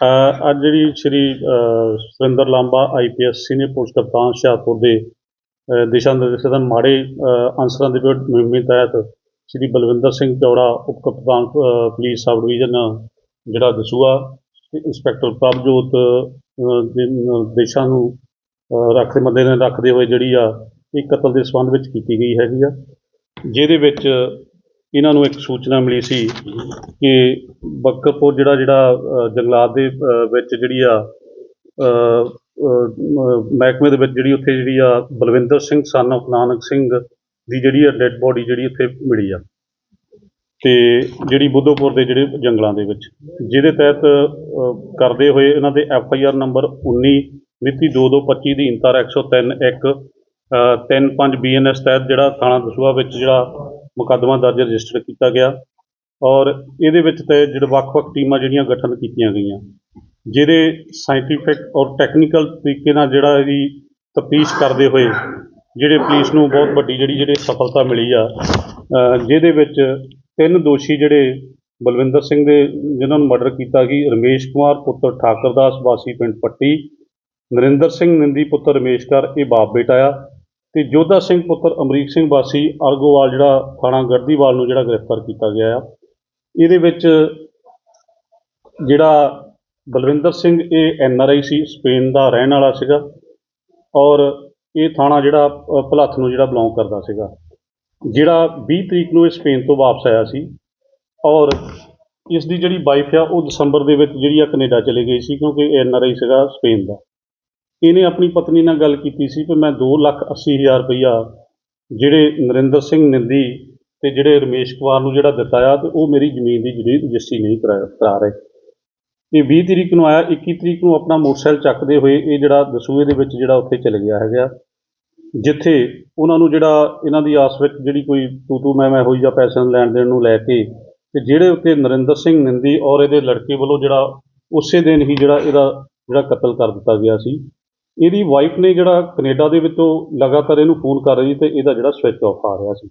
ਅੱਜ ਜਿਹੜੀ Shri Surinder Lamba IPS senior police ਕਪਤਾਨ ਹੁਸ਼ਿਆਰਪੁਰ ਦੇ ਦਿਸ਼ਾ ਨਿਰਦੇਸ਼ਾਂ ਮਾੜੇ ਅ, ਅਨਸਰਾਂ ਦੇ ਵਿਰੁੱਧ ਮੁਹਿੰਮ ਤਹਿਤ ਸ਼੍ਰੀ ਬਲਵਿੰਦਰ ਸਿੰਘ ਚੌੜਾ ਉਪ ਕਪਤਾਨ ਪੁਲਿਸ ਸਬ ਡਿਵੀਜ਼ਨ ਜਿਹੜਾ ਦਸੂਆ ਤੇ ਇੰਸਪੈਕਟਰ ਪ੍ਰਭਜੋਤ ਅ, ਦੇ ਨਿਰਦੇਸ਼ਾਂ ਨੂੰ ਅ, ਰੱਖਦੇ ਮੱਦੇ ਨੇ ਰੱਖਦੇ ਹੋਏ ਜਿਹੜੀ ਆ ਇਹ ਕਤਲ ਦੇ ਸੰਬੰਧ ਵਿੱਚ ਕੀਤੀ ਗਈ ਹੈਗੀ ਆ। ਜਿਹਦੇ ਵਿੱਚ ਇਹਨਾਂ ਨੂੰ ਇੱਕ ਸੂਚਨਾ ਮਿਲੀ ਸੀ ਕਿ ਬੱਕਰਪੁਰ ਜਿਹੜਾ ਜਿਹੜਾ ਅ, ਜੰਗਲਾਤ ਦੇ ਅ, ਵਿੱਚ ਜਿਹੜੀ ਆ ਅ, ਅ, ਮਹਿਕਮੇ ਦੇ ਵਿੱਚ ਜਿਹੜੀ ਉੱਥੇ ਜਿਹੜੀ ਆ ਬਲਵਿੰਦਰ ਸਿੰਘ ਸਨ of ਨਾਨਕ ਸਿੰਘ ਦੀ ਜਿਹੜੀ ਆ ਡੈੱਡ ਬੋਡੀ ਜਿਹੜੀ ਉੱਥੇ ਮਿਲੀ ਆ। ਤੇ ਜਿਹੜੀ ਬੁੱਧੋਪੁਰ ਦੇ ਜਿਹੜੇ ਜੰਗਲਾਂ ਦੇ ਵਿੱਚ ਜਿਹਦੇ ਤਹਿਤ ਅ, ਕਰਦੇ ਹੋਏ ਇਹਨਾਂ ਦੇ ਐਫ ਆਈ ਆਰ ਨੰਬਰ 19 ਮਿਤੀ 2225 ਦੀ ਇੰਤਰ 103 1 35 ਬੀ ਐਨ ਐਸ ਤਹਿਤ ਜਿਹੜਾ ਥਾਣਾ ਦਸੂਹਾ ਵਿੱਚ ਜਿਹੜਾ ਮੁਕੱਦਮਾ ਦਰਜ ਰਜਿਸਟਰ ਕੀਤਾ ਗਿਆ ਔਰ ਇਹਦੇ ਵਿੱਚ ਤੇ ਜਿਹੜੇ ਵੱਖ-ਵੱਖ ਟੀਮਾਂ ਜਿਹੜੀਆਂ ਗਠਨ ਕੀਤੀਆਂ ਗਈਆਂ, ਜਿਹਦੇ ਸਾਇੰਟੀਫਿਕ ਔਰ ਟੈਕਨੀਕਲ ਤਰੀਕੇ ਨਾਲ ਜਿਹੜਾ ਇਹਦੀ ਤਫਤੀਸ਼ ਕਰਦੇ ਹੋਏ ਜਿਹੜੇ ਪੁਲਿਸ ਨੂੰ ਬਹੁਤ ਵੱਡੀ ਜਿਹੜੀ, ਜਿਹੜੇ ਸਫਲਤਾ ਮਿਲੀ ਆ ਜਿਹਦੇ ਵਿੱਚ ਤਿੰਨ ਦੋਸ਼ੀ ਜਿਹੜੇ ਬਲਵਿੰਦਰ ਸਿੰਘ ਦੇ, ਜਿਨ੍ਹਾਂ ਨੂੰ ਮਰਡਰ ਕੀਤਾ ਗਈ, ਰਮੇਸ਼ ਕੁਮਾਰ, ਪੁੱਤਰ ਠਾਕਰਦਾਸ, ਵਾਸੀ ਪਿੰਡ ਪੱਟੀ, ਨਰਿੰਦਰ ਸਿੰਘ, ਨਿੰਦੀ ਪੁੱਤਰ ਰਮੇਸ਼ਕਰ ਇਹ ਬਾਪ ਬੇਟਾ ਆ। ਤੇ ਜੋਧਾ ਸਿੰਘ ਪੁੱਤਰ ਅਮਰੀਕ ਸਿੰਘ ਵਾਸੀ ਅਰਗੋਵਾਲ ਜਿਹੜਾ ਥਾਣਾ ਗਰਦੀਵਾਲ ਨੂੰ ਜਿਹੜਾ ਗ੍ਰਿਫਤਾਰ ਕੀਤਾ ਗਿਆ ਆ। ਇਹਦੇ ਵਿੱਚ ਜਿਹੜਾ ਬਲਵਿੰਦਰ ਸਿੰਘ, ਇਹ N R I C, Spain ਦਾ ਰਹਿਣ ਵਾਲਾ ਸੀਗਾ ਔਰ ਇਹ ਥਾਣਾ ਜਿਹੜਾ ਭਲੱਥ ਨੂੰ ਜਿਹੜਾ ਬਿਲੋਂਗ ਕਰਦਾ ਸੀਗਾ। ਜਿਹੜਾ 20 ਤਰੀਕ ਨੂੰ ਇਹ ਸਪੇਨ ਤੋਂ ਵਾਪਸ ਆਇਆ ਸੀ ਔਰ ਇਸ ਦੀ ਜਿਹੜੀ ਵਾਈਫ ਆ, ਉਹ ਦਸੰਬਰ ਦੇ ਵਿੱਚ ਜਿਹੜੀ ਆ ਕੈਨੇਡਾ ਚਲੇ ਗਈ ਸੀ ਕਿਉਂਕਿ ਐਨ ਆਰ ਆਈ ਸੀਗਾ ਸਪੇਨ ਦਾ। ਇਹਨੇ ਆਪਣੀ ਪਤਨੀ ਨਾਲ ਗੱਲ ਕੀਤੀ ਸੀ ਕਿ ਮੈਂ ਦੋ ਲੱਖ ਅੱਸੀ ਹਜ਼ਾਰ ਰੁਪਈਆ ਜਿਹੜੇ ਨਰਿੰਦਰ ਸਿੰਘ ਨਿੰਦੀ ਤੇ ਜਿਹੜੇ ਰਮੇਸ਼ ਕੁਮਾਰ ਨੂੰ ਜਿਹੜਾ ਦਿੱਤਾ ਆ ਤੇ ਉਹ ਮੇਰੀ ਜ਼ਮੀਨ ਦੀ ਜਿਹੜੀ ਰਜਿਸਟਰੀ ਨਹੀਂ ਕਰਾ ਕਰਾ ਰਹੇ। ਇਹ 20 ਤਰੀਕ ਨੂੰ ਆਇਆ 21 ਤਰੀਕ ਨੂੰ ਆਪਣਾ ਮੋਟਰਸਾਈਕਲ ਚੱਕਦੇ ਹੋਏ ਇਹ ਜਿਹੜਾ ਦਸੂਏ ਦੇ ਵਿੱਚ ਜਿਹੜਾ ਉੱਥੇ ਚਲੇ ਗਿਆ ਹੈਗਾ, ਜਿੱਥੇ ਉਹਨਾਂ ਨੂੰ ਜਿਹੜਾ ਇਹਨਾਂ ਦੀ ਆਸ ਵਿੱਚ ਜਿਹੜੀ ਕੋਈ ਤੂ ਤੂ ਮੈਂ ਮੈਂ ਹੋਈ ਜਾਂ ਪੈਸੇ ਲੈਣ ਦੇਣ ਨੂੰ ਲੈ ਕੇ ਤੇ ਜਿਹੜੇ ਉੱਤੇ ਨਰਿੰਦਰ ਸਿੰਘ ਨਿੰਦੀ ਔਰ ਇਹਦੇ ਲੜਕੇ ਵੱਲੋਂ ਜਿਹੜਾ ਉਸੇ ਦਿਨ ਹੀ ਜਿਹੜਾ ਇਹਦਾ ਜਿਹੜਾ ਕਤਲ ਕਰ ਦਿੱਤਾ ਗਿਆ ਸੀ। ਇਹਦੀ ਵਾਈਫ ਨੇ ਜਿਹੜਾ ਕੈਨੇਡਾ ਦੇ ਵਿੱਚੋਂ ਲਗਾਤਾਰ ਇਹਨੂੰ ਫੋਨ ਕਰ ਰਹੀ ਤੇ ਇਹਦਾ ਜਿਹੜਾ ਸਵਿਚ ਆਫ ਆ ਰਿਹਾ ਸੀ।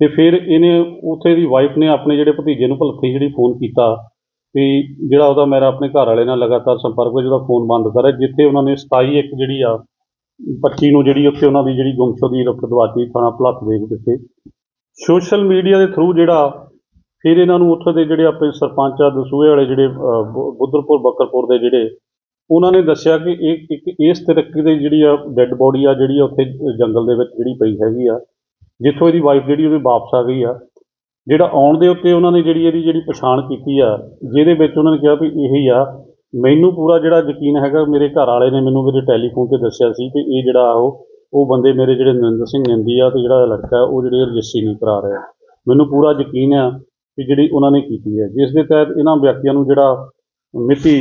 ਤੇ ਫਿਰ ਇਹਨੇ ਉੱਥੇ ਦੀ ਵਾਈਫ ਨੇ ਆਪਣੇ ਜਿਹੜੇ ਭਤੀਜੇ ਨੂੰ ਭਲਕੇ ਜਿਹੜੀ ਫੋਨ ਕੀਤਾ ਵੀ ਜਿਹੜਾ ਉਹਦਾ ਮੇਰਾ ਆਪਣੇ ਘਰ ਵਾਲੇ ਨਾਲ ਲਗਾਤਾਰ ਸੰਪਰਕ ਵਿੱਚ ਉਹਦਾ ਫੋਨ ਬੰਦ ਕਰਿਆ ਜਿੱਥੇ ਉਹਨਾਂ ਨੇ 27 ਇੱਕ ਜਿਹੜੀ ਆ 25 ਨੂੰ ਜਿਹੜੀ ਉੱਥੇ ਉਹਨਾਂ ਦੀ ਜਿਹੜੀ ਗੁੰਮਸ਼ੁਦੀ ਰਫਤ ਦਵਾਤੀ ਥਾਣਾ ਭਲੱਥ ਦੇ ਵਿੱਚ ਸੋਸ਼ਲ ਮੀਡੀਆ ਦੇ ਥਰੂ ਜਿਹੜਾ ਫਿਰ ਇਹਨਾਂ ਨੂੰ ਉੱਥੇ ਦੇ ਜਿਹੜੇ ਆਪਣੇ ਸਰਪੰਚ ਆ ਦਸੂਹੇ ਵਾਲੇ ਜਿਹੜੇ ਅ, ਬੁੱਧਰਪੁਰ ਬੱਕਰਪੁਰ ਦੇ ਜਿਹੜੇ ਉਹਨਾਂ ਨੇ ਦੱਸਿਆ ਕਿ ਇਹ ਇੱਕ ਇਸ ਤਰੀਕੇ ਦੀ ਜਿਹੜੀ ਆ ਡੈੱਡ ਬੋਡੀ ਆ, ਜਿਹੜੀ ਆ ਉੱਥੇ ਜੰਗਲ ਦੇ ਵਿੱਚ ਜਿਹੜੀ ਪਈ ਹੈਗੀ ਆ, ਜਿੱਥੋਂ ਇਹਦੀ ਵਾਈਫ ਜਿਹੜੀ ਉਹਦੇ ਵਾਪਸ ਆ ਗਈ ਆ। ਜਿਹੜਾ ਆਉਣ ਦੇ ਉੱਤੇ ਉਹਨਾਂ ਨੇ ਜਿਹੜੀ ਇਹਦੀ ਜਿਹੜੀ ਪਛਾਣ ਕੀਤੀ ਆ, ਜਿਹਦੇ ਵਿੱਚ ਉਹਨਾਂ ਨੇ ਕਿਹਾ ਵੀ ਇਹੀ ਆ, ਮੈਨੂੰ ਪੂਰਾ ਜਿਹੜਾ ਯਕੀਨ ਹੈਗਾ, ਮੇਰੇ ਘਰ ਵਾਲੇ ਨੇ ਮੈਨੂੰ ਮੇਰੇ ਟੈਲੀਫੋਨ ਤੇ ਦੱਸਿਆ ਸੀ ਕਿ ਇਹ ਜਿਹੜਾ ਉਹ ਉਹ ਬੰਦੇ ਮੇਰੇ ਜਿਹੜੇ ਨਰਿੰਦਰ ਸਿੰਘ ਨਿੰਦੀ ਆ ਤੇ ਜਿਹੜਾ ਲੜਕਾ ਉਹ ਜਿਹੜੇ ਰਜਿਸਟਰੀ ਨਹੀਂ ਕਰਾ ਰਿਹਾ। ਮੈਨੂੰ ਪੂਰਾ ਯਕੀਨ ਆ ਕਿ ਜਿਹੜੀ ਉਹਨਾਂ ਨੇ ਕੀਤੀ ਹੈ ਜਿਸ ਦੇ ਤਹਿਤ ਇਹਨਾਂ ਵਿਅਕਤੀਆਂ ਨੂੰ ਜਿਹੜਾ ਮਿਤੀ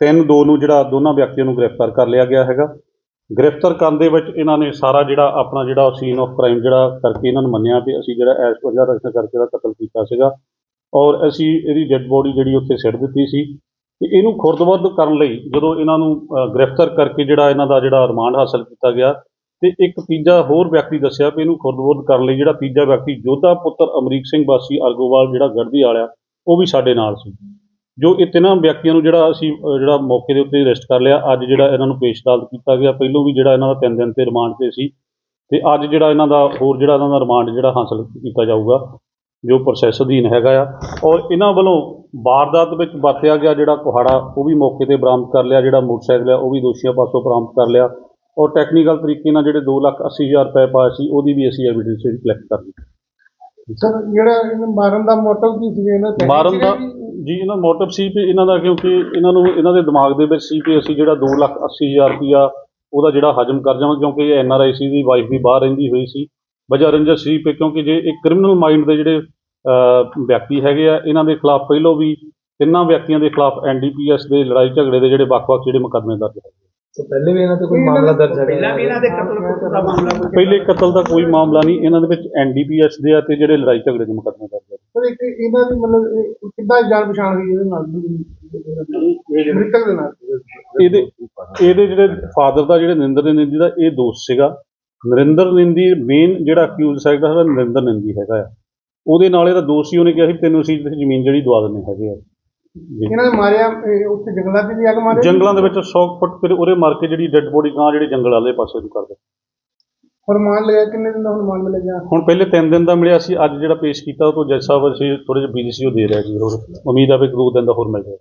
ਤਿੰਨ, ਦੋ ਨੂੰ ਜਿਹੜਾ ਦੋਨਾਂ ਵਿਅਕਤੀਆਂ ਨੂੰ ਗ੍ਰਿਫਤਾਰ ਕਰ ਲਿਆ ਗਿਆ ਹੈਗਾ। ਗ੍ਰਿਫਤਾਰ ਕਰਨ ਦੇ ਵਿੱਚ ਇਹਨਾਂ ਨੇ ਸਾਰਾ ਜਿਹੜਾ ਆਪਣਾ ਜਿਹੜਾ ਸੀਨ ਆਫ ਕ੍ਰਾਈਮ ਜਿਹੜਾ ਕਰਕੇ ਇਹਨਾਂ ਨੂੰ ਮੰਨਿਆ ਵੀ ਅਸੀਂ ਜਿਹੜਾ ਐਸ ਵਜ੍ਹਾ ਰਚਨਾ ਕਰਕੇ ਦਾ ਕਤਲ ਕੀਤਾ ਸੀਗਾ। ਔਰ ਅਸੀਂ ਇਹਦੀ ਡੈੱਡ ਬੋਡੀ ਜਿਹੜੀ ਉੱਥੇ ਸਿੱਟ ਦਿੱਤੀ ਸੀ। ਤੇ ਇਹਨੂੰ ਖੁਰਦਬੁਰਦ ਕਰਨ ਲਈ ਜਦੋਂ ਇਹਨਾਂ ਨੂੰ ਗ੍ਰਿਫਤਾਰ ਕਰਕੇ ਜਿਹੜਾ ਇਹਨਾਂ ਦਾ ਜਿਹੜਾ ਰਿਮਾਂਡ ਹਾਸਲ ਕੀਤਾ ਗਿਆ ਤੇ ਇੱਕ ਤੀਜਾ ਹੋਰ ਵਿਅਕਤੀ ਦੱਸਿਆ ਵੀ ਇਹਨੂੰ ਖੁਰਦਬੁਰਦ ਕਰਨ ਲਈ ਜਿਹੜਾ ਤੀਜਾ ਵਿਅਕਤੀ ਜੋਧਾ ਪੁੱਤਰ ਅਮਰੀਕ ਸਿੰਘ ਵਾਸੀ ਅਰਗੋਵਾਲ ਜਿਹੜਾ ਗੜਦੀ ਵਾਲਿਆ ਉਹ ਵੀ ਸਾਡੇ ਨਾਲ ਸੀ। ਜੋ ਇਹ ਤਿੰਨਾਂ ਵਿਅਕਤੀਆਂ ਨੂੰ ਜਿਹੜਾ ਅਸੀਂ ਅ, ਜਿਹੜਾ ਮੌਕੇ ਦੇ ਉੱਤੇ ਅਰੈਸਟ ਕਰ ਲਿਆ ਅੱਜ ਜਿਹੜਾ ਇਹਨਾਂ ਨੂੰ ਪੇਸ਼ ਅਦਾਲਤ ਕੀਤਾ ਗਿਆ ਪਹਿਲੋਂ ਵੀ ਜਿਹੜਾ ਇਹਨਾਂ ਦਾ ਤਿੰਨ ਦਿਨ ਤੇ ਰਿਮਾਂਡ ਤੇ ਸੀ ਤੇ ਅੱਜ ਜਿਹੜਾ ਇਹਨਾਂ ਦਾ ਹੋਰ ਜਿਹੜਾ ਇਹਨਾਂ ਦਾ ਰਿਮਾਂਡ ਜਿਹੜਾ ਹਾਸਲ ਕੀਤਾ ਜਾਊਗਾ ਜੋ ਪ੍ਰੋਸੈਸ ਅਧੀਨ ਹੈਗਾ ਆ ਔਰ ਇਹਨਾਂ ਵੱਲੋਂ ਵਾਰਦਾਤ ਵਿੱਚ ਵਰਤਿਆ ਗਿਆ ਜਿਹੜਾ ਕੁਹਾੜਾ ਉਹ ਵੀ ਮੌਕੇ ਤੇ ਬਰਾਮਦ ਕਰ ਲਿਆ ਜਿਹੜਾ ਮੋਟਰਸਾਈਕਲ ਆ ਉਹ ਵੀ ਦੋਸ਼ੀਆਂ ਪਾਸੋਂ ਬਰਾਮਦ ਕਰ ਲਿਆ ਔਰ ਟੈਕਨੀਕਲ ਤਰੀਕੇ ਨਾਲ ਜਿਹੜੇ 2 ਲੱਖ 80 ਹਜ਼ਾਰ ਰੁਪਏ ਪਾਏ ਸੀ ਉਹਦੀ ਵੀ ਅਸੀਂ ਐਵੀਡੈਂਸ ਜਿਹੜੀ ਕਲੈਕਟ ਕਰ ਲਈ ਸਰ ਜਿਹੜਾ ਇਹਨੂੰ ਮਾਰਨ ਦਾ ਮੋਟਿਵ ਕੀ ਸੀ? ਇਹਨਾਂ ਦਾ ਮਾਰਨ ਦਾ ਜੀ ਇਹਨਾਂ ਮੋਟਿਵ ਸੀ ਵੀ ਇਹਨਾਂ ਦਾ ਕਿਉਂਕਿ ਇਹਨਾਂ ਨੂੰ ਇਹਨਾਂ ਦੇ ਦਿਮਾਗ ਦੇ ਵਿੱਚ ਸੀ ਕਿ ਅਸੀਂ ਜਿਹੜਾ 2 ਲੱਖ 80 ਹਜ਼ਾਰ ਰੁਪਇਆ ਉਹਦਾ ਜਿਹੜਾ ਹਜਮ ਕਰ ਜਾਵਾਂ ਕਿਉਂਕਿ ਇਹ N R I C the wife ਵੀ ਬਾਹਰ ਰਹਿੰਦੀ ਹੋਈ ਸੀ। ਵਜ੍ਹਾ ਰੰਜਸ ਸੀ ਵੀ ਕਿਉਂਕਿ ਜੇ ਇੱਕ ਕ੍ਰਿਮੀਨਲ ਮਾਈਂਡ ਦੇ ਜਿਹੜੇ ਵਿਅਕਤੀ ਹੈਗੇ ਆ ਇਹਨਾਂ ਦੇ ਖਿਲਾਫ ਪਹਿਲੋਂ ਵੀ ਤਿੰਨਾਂ ਵਿਅਕਤੀਆਂ ਦੇ ਖਿਲਾਫ ਐਨਡੀਪੀਐਸ ਦੇ ਲੜਾਈ ਝਗੜੇ ਦੇ ਜਿਹੜੇ ਵੱਖ-ਵੱਖ ਜਿਹੜੇ ਮੁਕੱਦਮੇ ਦਰਜ ਹੈ ਤੋਂ ਪਹਿਲੇ ਵੀ ਇਹਨਾਂ ਤੇ ਕੋਈ ਮਾਮਲਾ ਦਰਜ ਹੈ ਪਹਿਲਾਂ ਵੀ ਇਹਨਾਂ ਦੇ ਕਤਲ ਦਾ ਮਾਮਲਾ ਕੋਈ ਪਹਿਲੇ ਕਤਲ ਦਾ ਕੋਈ ਮਾਮਲਾ ਨਹੀਂ ਇਹਨਾਂ ਦੇ ਵਿੱਚ ਐਨਡੀਪੀਐਸ ਦੇ ਆ ਤੇ ਜਿਹੜੇ ਲੜਾਈ ਝਗੜੇ ਦੇ ਮੁਕੱਦਮੇ ਪਰ ਇੱਕ ਇਹਨਾਂ ਦੀ ਮਤਲਬ ਇਹ ਕਿੱਦਾਂ ਜਾਣ ਪਛਾਣ ਹੋਈ ਇਹਦੇ ਨਾਲ? ਮ੍ਰਿਤਕ ਦੇ ਨਾਲ। ਇਹਦੇ ਇਹਦੇ ਜਿਹੜੇ ਫਾਦਰ ਦਾ ਜਿਹੜੇ ਨਰਿੰਦਰ ਦੇ ਨਿੰਦੀ ਦਾ ਇਹ ਦੋਸਤ ਸੀਗਾ। ਨਰਿੰਦਰ ਨਿੰਦੀ ਮੇਨ ਜਿਹੜਾ ਅਕਿਊਜ਼ ਹੈਗਾ ਸਾਡਾ ਨਰਿੰਦਰ ਨਿੰਦੀ ਹੈਗਾ ਆ। ਉਹਦੇ ਨਾਲ ਇਹਦਾ ਦੋਸਤ ਸੀ ਉਹਨੇ ਕਿਹਾ ਸੀ ਤੈਨੂੰ ਅਸੀਂ ਜ਼ਮੀਨ ਜਿਹੜੀ ਦਵਾ ਦਿੰਦੇ ਹੈਗੇ ਆ। ਇਹਨਾਂ ਨੇ ਮਾਰਿਆ ਇਹ ਉੱਥੇ ਜੰਗਲਾਂ 'ਚ ਵੀ ਅੱਗ ਮਾਰਿਆ ਜੰਗਲਾਂ ਦੇ ਵਿੱਚ 100 ਫੁੱਟ ਫਿਰ ਉਰੇ ਮਾਰ ਕੇ ਜਿਹੜੀ ਡੈੱਡ ਬੋਡੀ ਗਾਂ ਜਿਹੜੀ ਜੰਗਲ ਵਾਲੇ ਪਾਸੇ ਨੂੰ ਕਰਦੇ ਹੁਣ ਮਾਨ ਕਿੰਨੇ ਦਿਨ ਦਾ ਹੁਣ ਮਾਨ ਮਿਲ ਗਿਆ ਹੁਣ ਪਹਿਲੇ 3 ਦਿਨ ਦਾ ਮਿਲਿਆ ਸੀ, ਅੱਜ ਜਿਹੜਾ ਪੇਸ਼ ਕੀਤਾ ਉਹ ਤੋਂ ਜੱਜ ਸਾਹਿਬ ਅਸੀਂ ਥੋੜੇ ਜਿਹਾ ਬਿਜ਼ੀ ਸੀ, ਉਹ ਦੇ ਰਿਹਾ ਜੀ, ਹੋਰ। ਉਮੀਦ ਆ ਵੀ ਇੱਕ ਦੋ ਦਿਨ ਦਾ ਹੋਰ ਮਿਲ ਜਾਏ